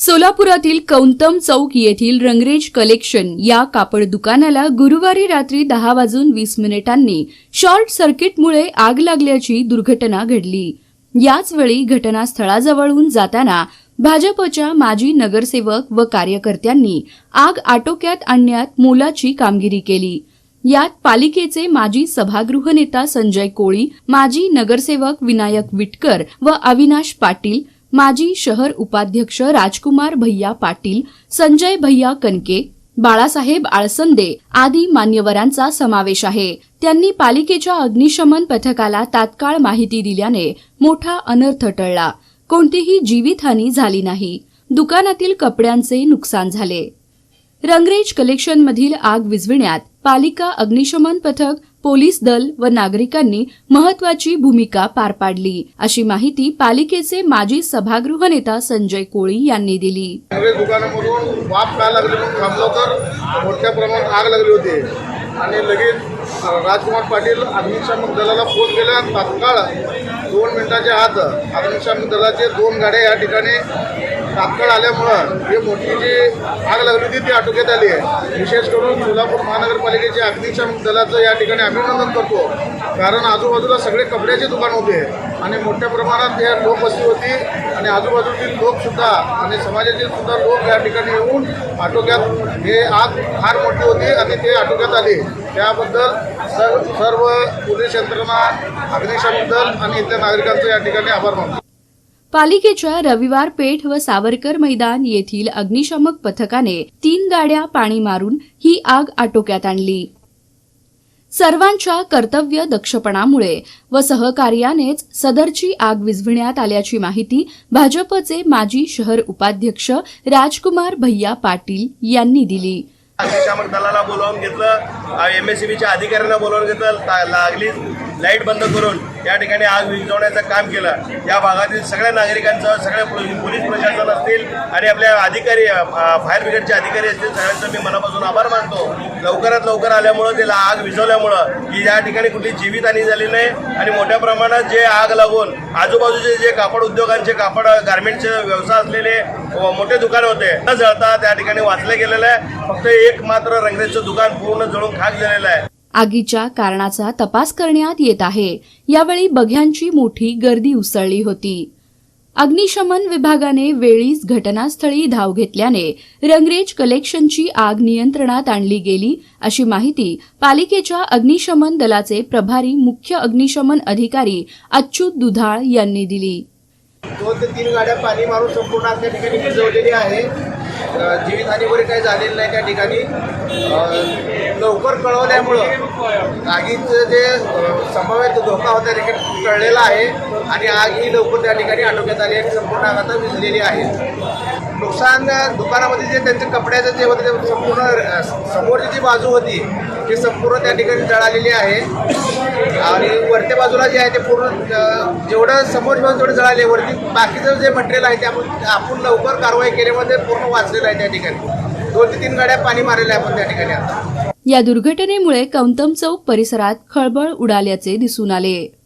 सोलापुरातील कौंतम चौक येथील रंगरेज कलेक्शन या कापड दुकानाला गुरुवारी रात्री दहा वाजून वीस मिनिटांनी शॉर्ट सर्किटमुळे आग लागल्याची दुर्घटना घडली. याचवेळी घटनास्थळाजवळून जाताना भाजपच्या माजी नगरसेवक व कार्यकर्त्यांनी आग आटोक्यात आणण्यात मोलाची कामगिरी केली. यात पालिकेचे माजी सभागृह नेता संजय कोळी माजी नगरसेवक विनायक विटकर व अविनाश पाटील माजी शहर उपाध्यक्ष राजकुमार भैया पाटील संजय भैया कनके बाळासाहेब आळसंदे आदी मान्यवरांचा समावेश आहे. त्यांनी पालिकेच्या अग्निशमन पथकाला तात्काळ माहिती दिल्याने मोठा अनर्थ टळला. कोणतीही जीवितहानी झाली नाही. दुकानातील कपड्यांचे नुकसान झाले. रंगरेज कलेक्शनमधील आग विझविण्यात पालिका अग्निशमन पथक पोलीस दल व नागरिकांनी महत्वाची भूमिका पार पाडली. अशी माहिती पालिकेचे माजी सभागृह नेता संजय कोळी यांनी दिली. दुकानामधून वाफ काय लागली थांबलो तर मोठ्या प्रमाणात आग लागली होती. आणि लगेच राजकुमार पाटील अग्निशामक दलाला फोन केला तात्काळ दोन मिनिटाच्या आत अग्निशामक दलाचे दोन गाड्या या ठिकाणी तात्काळ आल्यामुळं ही मोठी जी आग लागली होती ती आटोक्यात आली आहे. विशेष करून सोलापूर महानगरपालिकेचे अग्निशमन दलाचं या ठिकाणी अभिनंदन करतो. कारण आजूबाजूला सगळे कपड्याचे दुकान होते आणि मोठ्या प्रमाणात हे लोकवस्ती होती आणि आजूबाजूतील लोकसुद्धा आणि समाजातील सुद्धा लोक या ठिकाणी येऊन आटोक्यात हे आग फार मोठी होती आणि ते आटोक्यात आली. त्याबद्दल सर्व सर्व पोलीस यंत्रणा अग्निशमन दल आणि इतर नागरिकांचे या ठिकाणी आभार मानतो. पालिकेच्या रविवार पेठ व सावरकर मैदान येथील अग्निशमक पथकाने तीन गाड्या पाणी मारून ही आग आटोक्यात आणली. सर्वांच्या कर्तव्य दक्षपणामुळे व सहकार्यानेच सदरची आग विझविण्यात आल्याची माहिती भाजपचे माजी शहर उपाध्यक्ष राजकुमार भैया पाटील यांनी दिली. अग्निशामक दलाला बोलावून घेतलं एमएससीबीच्या अधिकाऱ्यांना बोलावून घेतलं लागली लाइट बंद करून या ठिकाणी आग विझवण्याचं काम केलं. या भागातील सगळ्या नागरिकांचं सगळ्या पोलीस प्रशासन असतील आणि आपल्या अधिकारी फायर ब्रिगेडचे अधिकारी असतील सगळ्यांचं मी मनापासून आभार मानतो. लवकरात लवकर आल्यामुळं त्याला आग विझवल्यामुळं की या ठिकाणी कुठली जीवितहानी झाली नाही आणि मोठ्या प्रमाणात जे आग लागून आजूबाजूचे जे कापड उद्योगांचे कापड गारमेंटचे व्यवसाय असलेले मोठे दुकान होते न जळता त्या ठिकाणी वाचले गेलेलं आहे. फक्त एक मात्र रंगरेजचं दुकान पूर्ण जळून खाक झालेलं आहे. आगीच्या कारणाचा तपास करण्यात येत आहे. यावेळी बघ्यांची मोठी गर्दी उसळली होती. अग्निशमन विभागाने वेळीच घटनास्थळी धाव घेतल्याने रंगरेज कलेक्शनची आग नियंत्रणात आणली गेली अशी माहिती पालिकेच्या अग्निशमन दलाचे प्रभारी मुख्य अग्निशमन अधिकारी अच्युत दुधाळ यांनी दिली. दोन ते तीन गाड्या पाणी मारून संपूर्ण त्या ठिकाणी भिजवलेली आहे. जीवितहानी वगैरे काही झालेली नाही त्या ठिकाणी. लवकर कळवल्यामुळं आगीचं जे संभाव्य धोका होता देखील कळलेला आहे. आणि आग ही लवकर त्या ठिकाणी आटोक्यात आली आणि संपूर्ण आग आता विझलेली आहे. नुकसान दुकानामध्ये जे त्यांचे कपड्याचं जे होतं ते संपूर्ण समोरची जी बाजू होती ती संपूर्ण त्या ठिकाणी जळालेली आहे. आणि वरच्या बाजूला जे आहे ते पूर्ण जेवढं समोर जेवण तेवढं जळाले वरती बाकीचं जे मटेरियल आहे ते आपण आपण लवकर कारवाई केल्यामध्ये पूर्ण वाचलेलं आहे त्या ठिकाणी. दोन ते तीन गाड्या पाणी मारलेल्या आपण त्या ठिकाणी आता. या दुर्घटनेमुळे कौतम चौक परिसरात खळबळ उडाल्याचे दिसून आले.